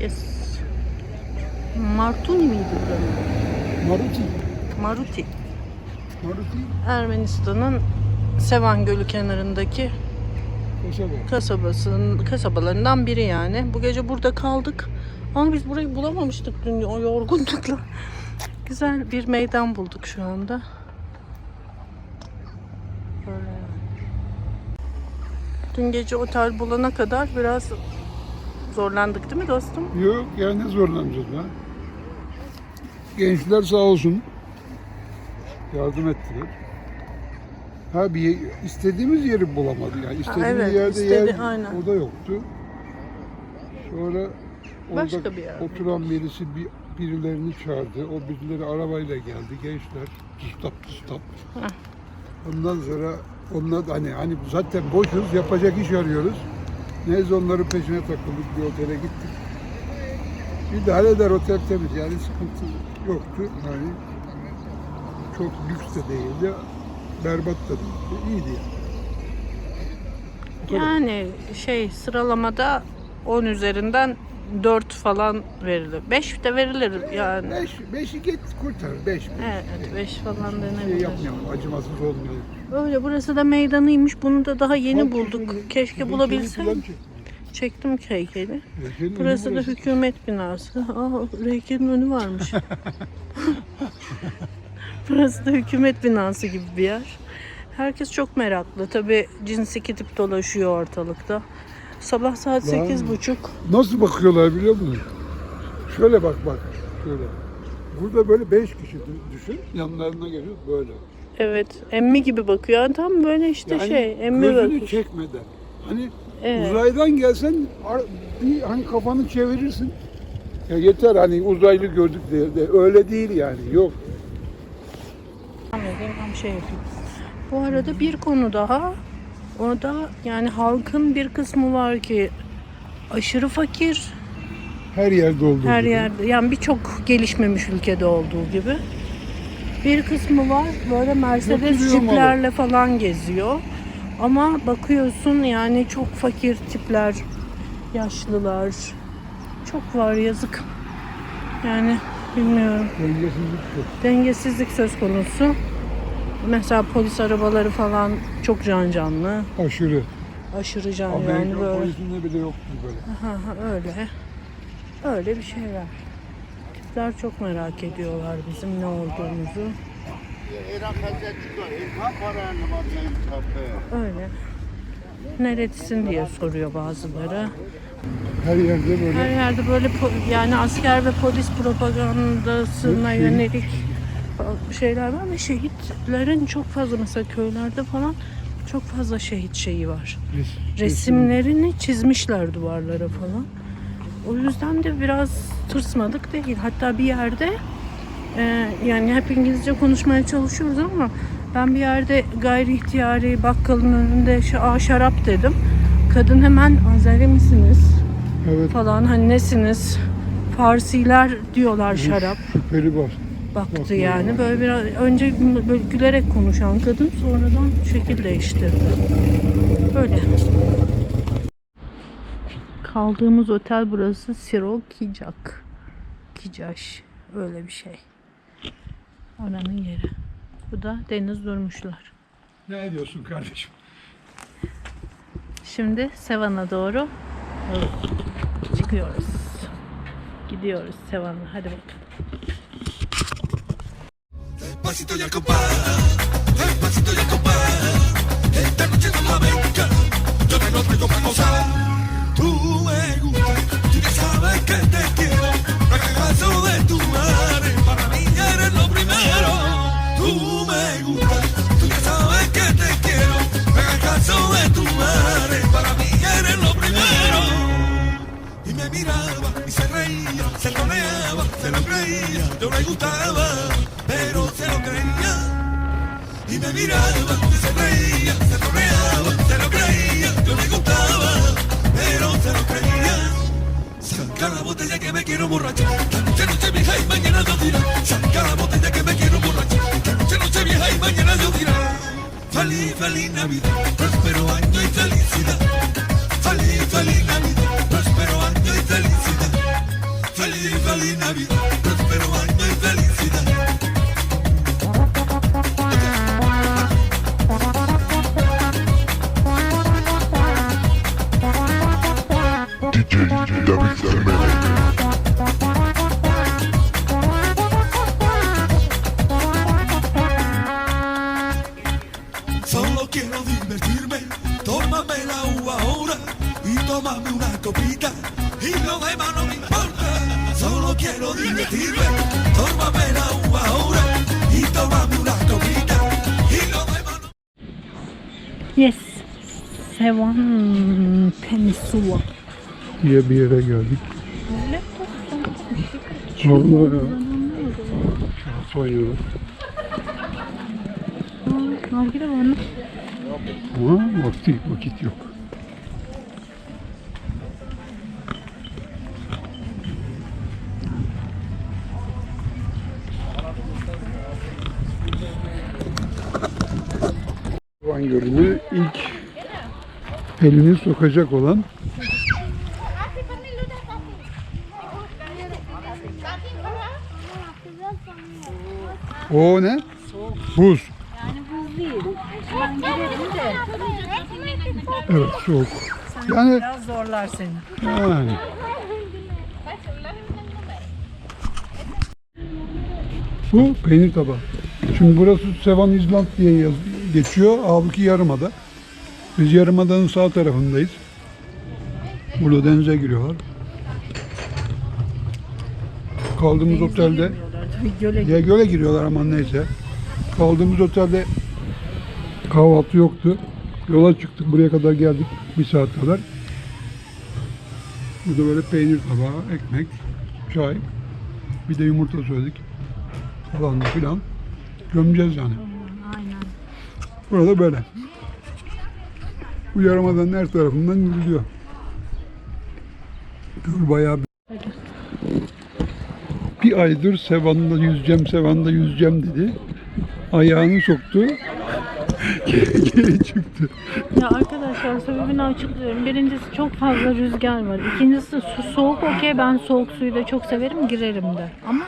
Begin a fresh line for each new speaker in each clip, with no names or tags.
Yes. Martuni miydi buranın?
Maruti.
Maruti.
Maruti
Ermenistan'ın Sevan Gölü kenarındaki
kasaba.
kasabasının kasabalarından biri yani. Bu gece burada kaldık. Ama biz burayı bulamamıştık dün o yorgunlukla. Güzel bir meydan bulduk şu anda. Böyle. Dün gece otel bulana kadar biraz zorlandık değil mi dostum?
Yok ya ne zorlanacağız lan. Gençler sağ olsun. Yardım ettiler. Ha bir istediğimiz yeri bulamadık. Yani istediğimiz
evet,
yerde
istedi-
yer
aynen.
o da yoktu. Sonra orada
Başka bir yer
oturan birisi bir, birilerini çağırdı. O birileri arabayla geldi gençler. Tustap tustap. Ondan sonra onlar da hani hani zaten boşuz yapacak iş arıyoruz. Neyse onların peşine takıldık bir otele gittik. İdare eder otel temiz yani sıkıntı yoktu. Yani çok lüks de değildi. Berbat da değildi. İyiydi yani.
Yani şey sıralamada 10 üzerinden 4 falan verilir. 5 de verilir yani.
Beş, beşi git kurtar. Beş. beş.
Evet 5 falan
Şey
denebilir.
yapmayalım, acımasız olmayalım.
Öyle burası da meydanıymış. Bunu da daha yeni
Bak,
bulduk.
şurada
Keşke
heykeli
bulabilsem.
falan çek.
Çektim heykeli.
Heykelin
Burası
önü
da hükümet binası. Aa heykelin önü varmış. Burası da hükümet binası gibi bir yer. Herkes çok meraklı. Tabi cinsi kitip dolaşıyor ortalıkta. Sabah saat sekiz buçuk.
Nasıl bakıyorlar biliyor musun? Şöyle bak bak. Şöyle. Burada böyle beş kişi dü- düşün. Yanlarına geliyor böyle.
Evet, emmi gibi bakıyor. Tam böyle işte
Yani
şey, emmi
gözünü
bakıyor.
çekmeden. Hani
Evet.
uzaydan gelsen bir hani kafanı çevirirsin. Ya yeter hani uzaylı gördük diye de öyle değil yani. Yok.
Ben şey yapayım. Bu arada bir konu daha. O da yani halkın bir kısmı var ki aşırı fakir.
Her yerde olduğu
Her
gibi.
yerde yani birçok gelişmemiş ülkede olduğu gibi. Bir kısmı var böyle Mercedes jiplerle falan geziyor. Ama bakıyorsun yani çok fakir tipler, yaşlılar. Çok var yazık. Yani bilmiyorum.
Dengesizlik yok.
Dengesizlik söz konusu. Mesela polis arabaları falan çok can canlı.
Aşırı.
Aşırı can
Amerika
yani böyle.
polisinde bile yoktu böyle.
Ha, ha, öyle. Öyle bir şey var. Tipler çok merak ediyorlar bizim ne olduğumuzu. Öyle. Nerelisin diye soruyor bazıları.
Her yerde böyle.
Her yerde böyle po- yani asker ve polis propagandasına yönelik şeyler var ve şehitlerin çok fazla mesela köylerde falan çok fazla şehit şeyi var.
Res-
resimlerini çizmişler duvarlara falan. O yüzden de biraz tırsmadık değil. Hatta bir yerde e, yani hep İngilizce konuşmaya çalışıyoruz ama ben bir yerde gayri ihtiyari bakkalın önünde şu "Aa, şarap dedim. Kadın hemen Azeri misiniz
Evet.
falan hani nesiniz? Farsiler diyorlar şarap.
Şüpheli var.
Baktı yani. böyle biraz önce böyle gülerek konuşan kadın sonradan şekil değiştirdi. Böyle. Kaldığımız otel burası Siro Kicak. Kicaş. Öyle bir şey. Oranın yeri. Bu da deniz durmuşlar.
Ne ediyorsun kardeşim?
Şimdi Sevan'a doğru çıkıyoruz. Gidiyoruz Sevan'a. Hadi bakalım.
Despacito ya compadre, despacito ya compadre. Esta noche no la venga, yo te lo traigo para gozar. Tú me gustas, tú ya sabes que te quiero. No hagas caso de tu madre, para mí eres lo primero. Tú me gustas, tú ya sabes que te quiero. No hagas caso de tu madre, para mí eres lo primero. Miraba y se reía, se roneaba, se lo creía, yo le gustaba, pero se lo creía. Y me miraba y se reía, se roneaba, se lo creía, yo le gustaba, pero se lo creía. Saca la botella que me quiero borrachar, que noche vieja y mañana yo dirá. Saca la botella que me quiero borrachar, que noche vieja y mañana yo dirá. Feliz, feliz Navidad, quiero divertirme, tómame la uva ahora y tómame una copita y lo demás
Yes. Sevan Peninsula.
diye bir yere geldik. Vallahi ya. Şans oynuyoruz.
Nargile var mı?
Ama vakti, vakit yok. Elini sokacak olan o ne? Buz. Evet soğuk. Yani
Biraz zorlar seni.
yani. Bu peynir tabağı. Şimdi burası Sevan İzland diye yaz, geçiyor. Halbuki yarımada. Biz yarımadanın sağ tarafındayız. Burada denize giriyorlar. Kaldığımız otelde
Göle
ya göle giriyorlar aman neyse. Kaldığımız otelde kahvaltı yoktu. Yola çıktık buraya kadar geldik bir saat kadar. Burada böyle peynir tabağı, ekmek, çay, bir de yumurta söyledik falan filan. Gömeceğiz yani.
Aynen.
Burada böyle. Bu yarımadanın her tarafından yürüyor. Göl bayağı bir... Bir aydır Sevan'da yüzeceğim, Sevan'da yüzeceğim dedi. Ayağını soktu. geri çıktı.
Ya arkadaşlar sebebini açıklıyorum. Birincisi çok fazla rüzgar var. İkincisi su soğuk okey ben soğuk suyu da çok severim girerim de. Ama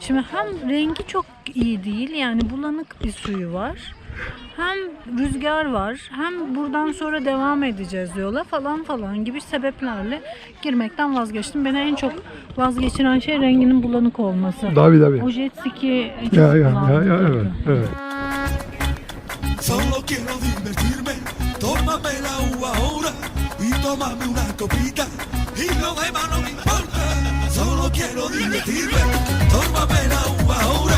şimdi hem rengi çok iyi değil yani bulanık bir suyu var. Hem rüzgar var hem buradan sonra devam edeceğiz yola falan falan gibi sebeplerle girmekten vazgeçtim. Beni en çok vazgeçiren şey renginin bulanık olması.
Davi Davi.
O jet ski
Ya ya ya ya
bulandırıyordu.
evet. evet.
Solo quiero divertirme, tómame la uva ahora y tómame una copita y lo demás no me importa. Solo quiero divertirme, tómame la uva ahora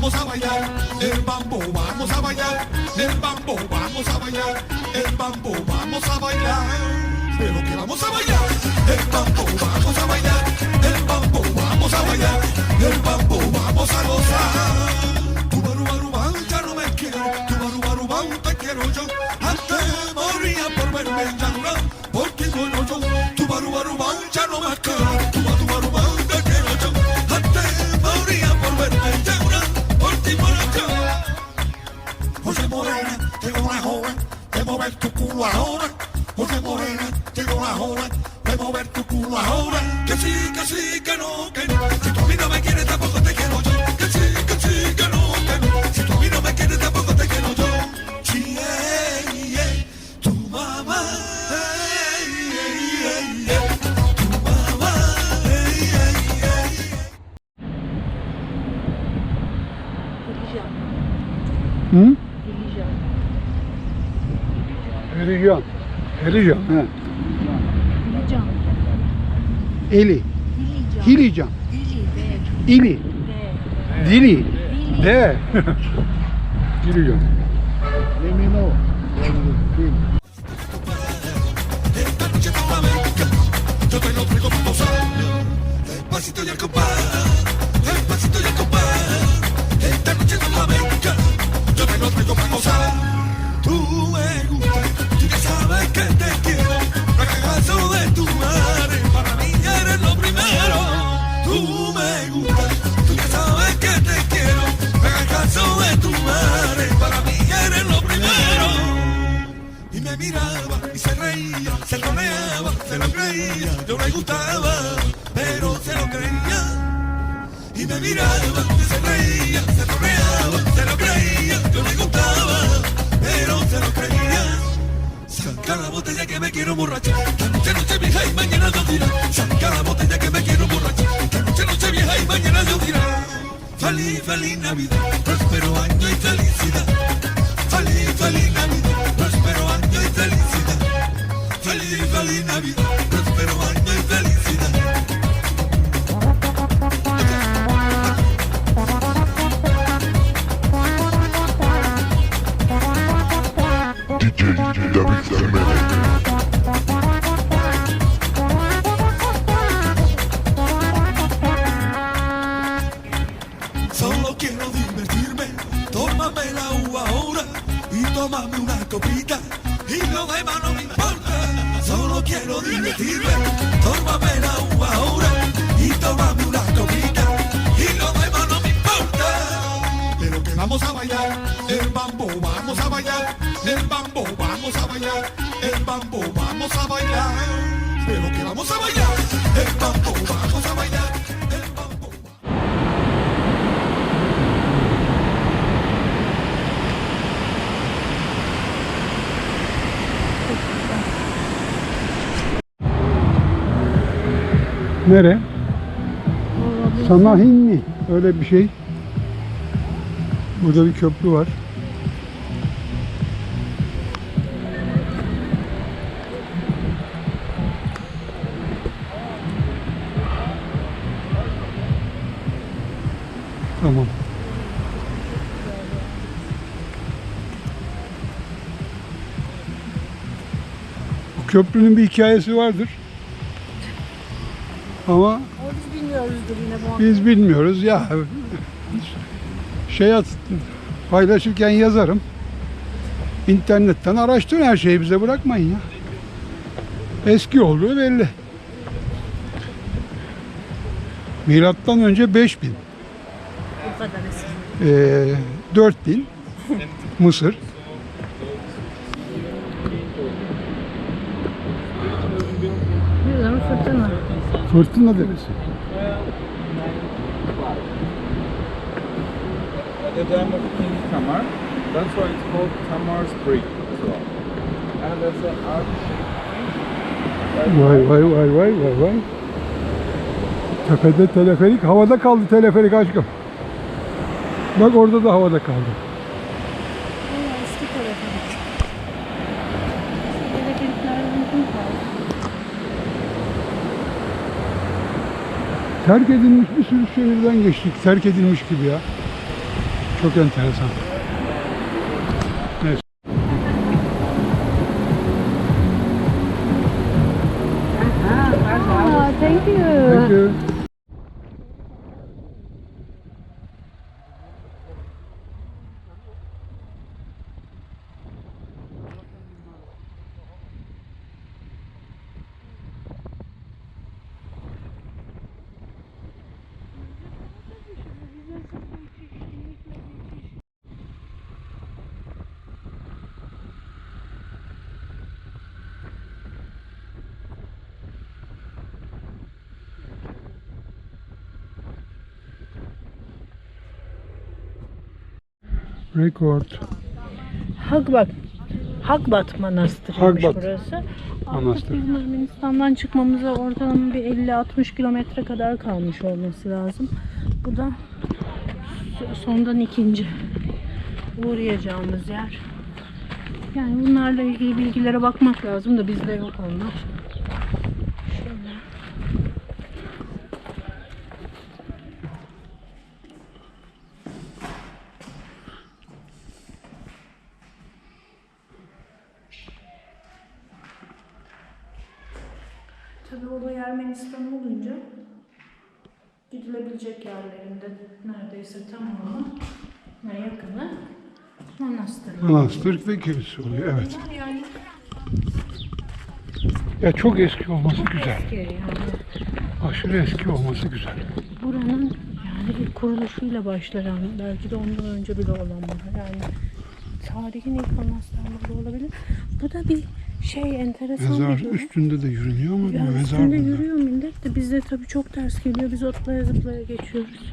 vamos a bailar, el bambo vamos a bailar, el bambo vamos a bailar, el bambo vamos a bailar. Pero que vamos a bailar, el bambo vamos a bailar, el bambo vamos a bailar, el bambo vamos a gozar. Tu baru baru bam, ya no me quiero, tu baru baru bam, te quiero yo. Antes moría por verme ya no, porque bueno yo. Tu baru baru bam, ya no me quiero, José Morena, tengo una joven de mover tu culo ahora. José Morena, tengo una joven de mover tu culo ahora. Que sí, que sí, que no, que no. Si tú a mí no me quieres, tampoco te quiero
Helican. Helican. He.
Dilican.
Eli. Hilican.
Dili,
İli.
de,
Dili.
de.
De. Hilican.
Esta quiero borrachar. Esta noche y mañana yo dirá. Saca la botella que me quiero borrachar. Esta noche vieja y mañana yo dirá. Feliz, feliz Navidad, próspero año y felicidad. Feliz, feliz Navidad, próspero año y felicidad. Feliz, feliz Navidad, Pero que vamos a bailar el bambo, vamos a bailar el bambo.
Nere? Sanahin mi? Öyle bir şey. Burada bir köprü var. Tamam. Bu köprünün bir hikayesi vardır. Ama
biz bilmiyoruzdur yine bu
biz bilmiyoruz ya. Şey at, paylaşırken yazarım. İnternetten araştırın her şeyi bize bırakmayın ya. Eski olduğu belli. Milattan önce 5000.
Eski.
Ee, 4000 Mısır.
Fırtına.
At the time of King Tamar. That's why it's called Tamar's Bridge as well. And there's an arch
Vay vay vay vay vay vay. Tepede teleferik, havada kaldı teleferik aşkım. Bak orada da havada kaldı.
Eski kaldı.
Terk edilmiş bir sürü şehirden geçtik. Terk edilmiş gibi ya. Çok enteresan. Record.
Hakbat. Hakbat Manastırı'ymış
Hakbat
burası.
Manastırı.
Artık bizim Ermenistan'dan çıkmamıza ortalama bir 50-60 kilometre kadar kalmış olması lazım. Bu da so- sondan ikinci uğrayacağımız yer. Yani bunlarla ilgili bilgilere bakmak lazım da bizde yok onlar. neredeyse tamamı ve yakını manastır.
Manastır ve kilise oluyor evet.
Yani
ya çok eski olması çok güzel.
Eski yani.
Aşırı eski olması güzel.
Buranın yani ilk kuruluşuyla başlayan belki de ondan önce bile olan var. Yani tarihin ilk manastırları olabilir. Bu da bir şey enteresan
Mezar
bir durum.
üstünde de yürünüyor ama
ya
mezar
üstünde
bunlar.
yürüyor millet de bizde tabii çok ters geliyor. Biz otlaya zıplaya geçiyoruz.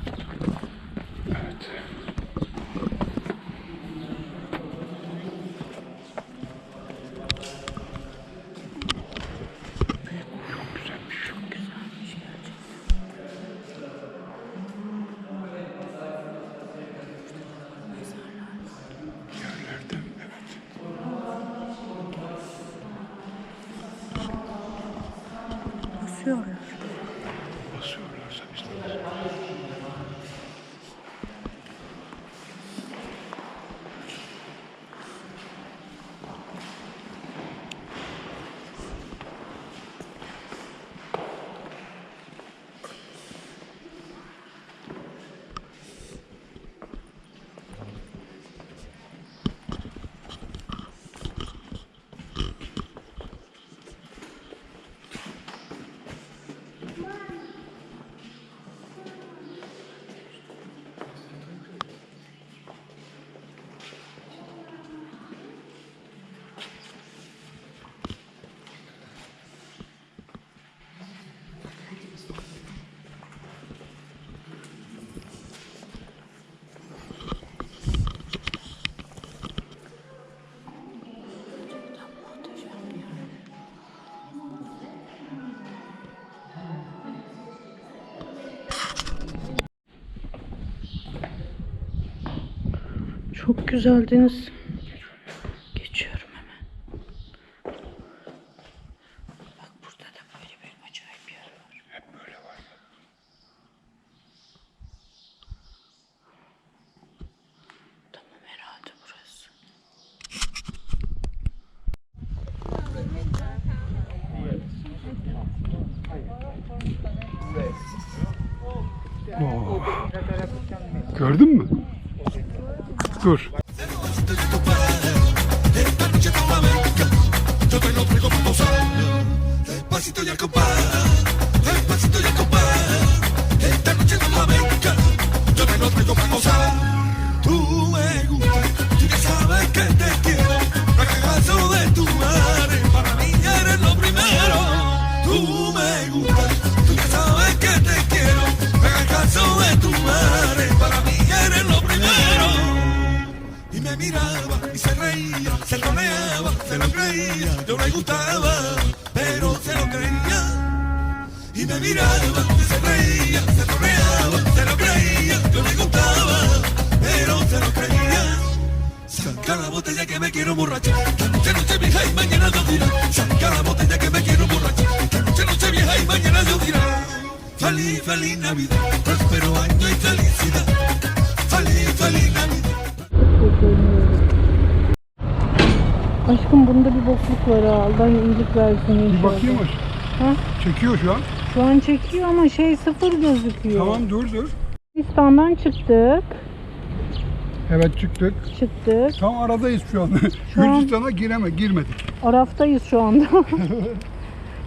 Çok
güzeldiniz.
Aşkım bunda bir bokluk var ha. Allah iyilik versin.
Bir bakayım aşkım.
Ha?
Çekiyor şu an.
Şu an çekiyor ama şey sıfır gözüküyor.
Tamam dur dur.
Hindistan'dan çıktık.
Evet çıktık.
Çıktık.
Tam aradayız şu an.
Şu
Gürcistan'a an... gireme, girmedik.
Araftayız şu anda.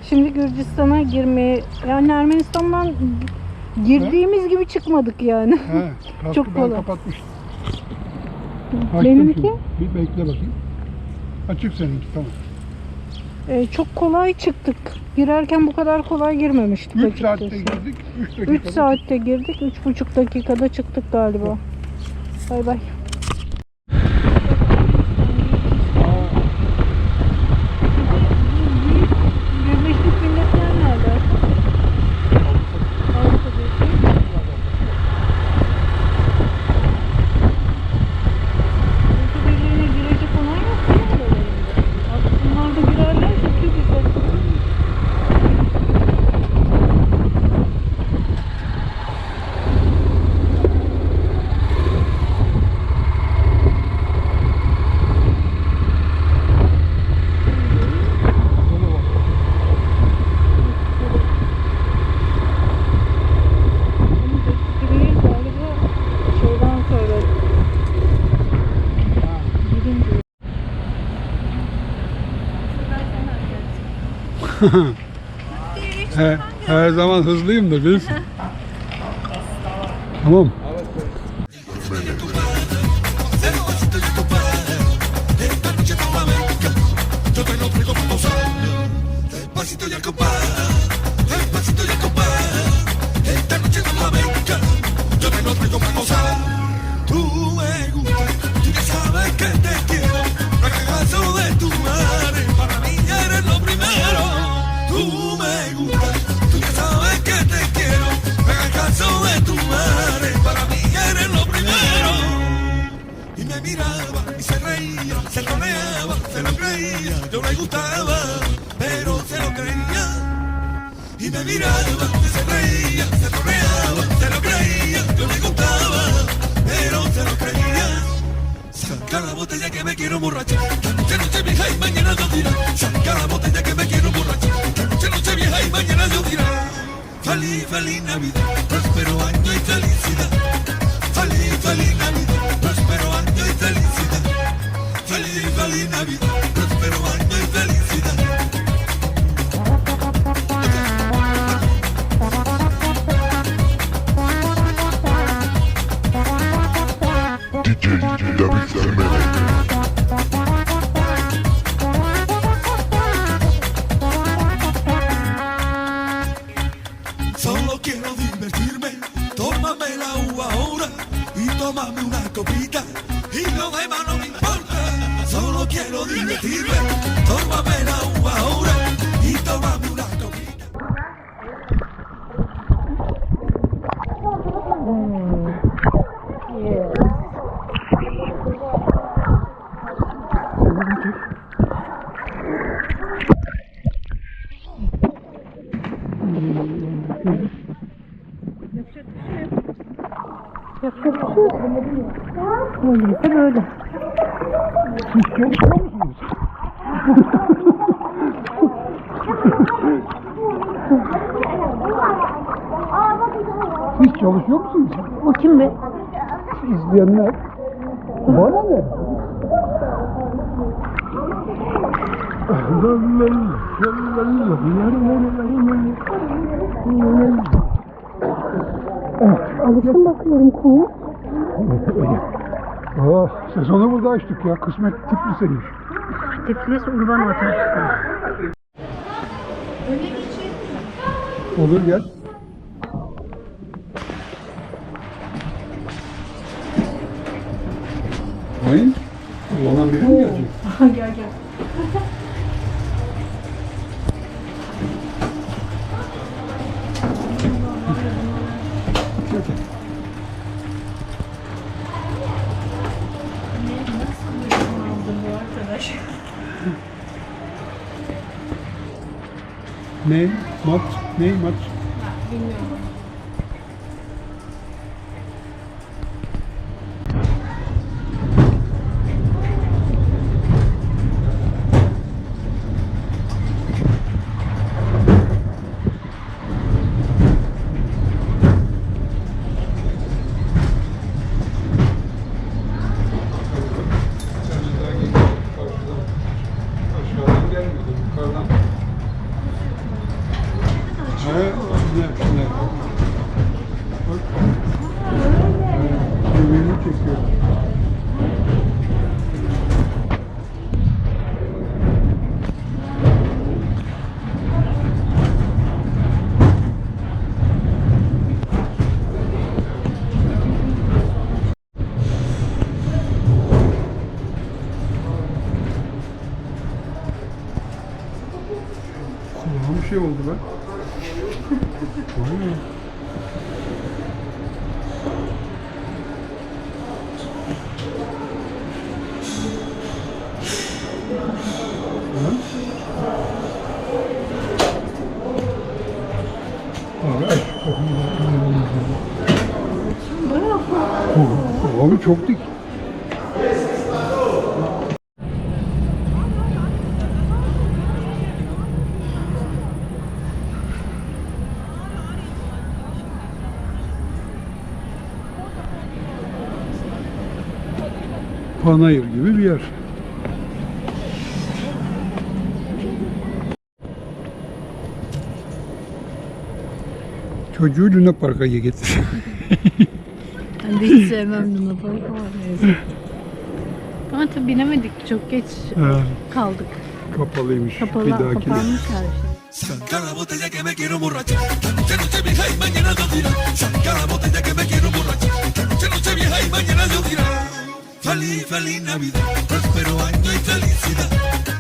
Şimdi Gürcistan'a girmeye, yani Ermenistan'dan girdiğimiz He? gibi çıkmadık yani.
He,
Çok kolay.
kapatmıştım.
Benimki?
Bir bekle bakayım. Açık seninki tamam.
Ee, çok kolay çıktık. Girerken bu kadar kolay girmemiştik
3 saatte girdik, 3
3 saatte girdik, 3,5 dakikada çıktık galiba. Bay bay.
her, her zaman hızlıyımdır bilirsin. tamam.
Y me miraba, y se reía, se rodeaba, se lo creía, yo le gustaba, pero se lo creía. Saca la botella que me quiero emborrachar. Esta noche noche vieja y mañana yo dirá. Saca la botella que me quiero emborrachar. Esta noche noche vieja y mañana yo dirá. Feliz, feliz Navidad, próspero año y felicidad. Feliz, feliz Navidad, próspero año y felicidad. Feliz, feliz Navidad, quiero divertirme, tómame la uva ahora y tómame una copita y lo demás no me importa. Solo quiero divertirme, tómame la uva ahora y tómame una
O kim be?
İzleyenler. Bana ne?
Alışın bakıyorum konu.
Aa, sezonu burada açtık ya. Kısmet Tiflis'eymiş.
Tiflis Urban Otel.
Olur gel. Hayır. Olan biri mi gelecek?
gel gel.
Ne? Mat? Ne? Mat? Aşağıdan şey oldu be. Vay. Abi çok dik. Panayır gibi bir yer. Çocuğu Luna Park'a getir.
Ben de hiç sevmem Luna Park ama neyse. Ama tabii binemedik. Çok geç
Ha,
kaldık.
kapalıymış.
Kapalı,
bir dahakine.
kapanmış her şey.
Saca la botella que me quiero emborrachar. Esta noche noche vieja y mañana yo dirá. Saca la botella que me quiero emborrachar. Esta noche noche vieja y mañana yo dirá. Feliz, feliz Navidad, próspero año y felicidad.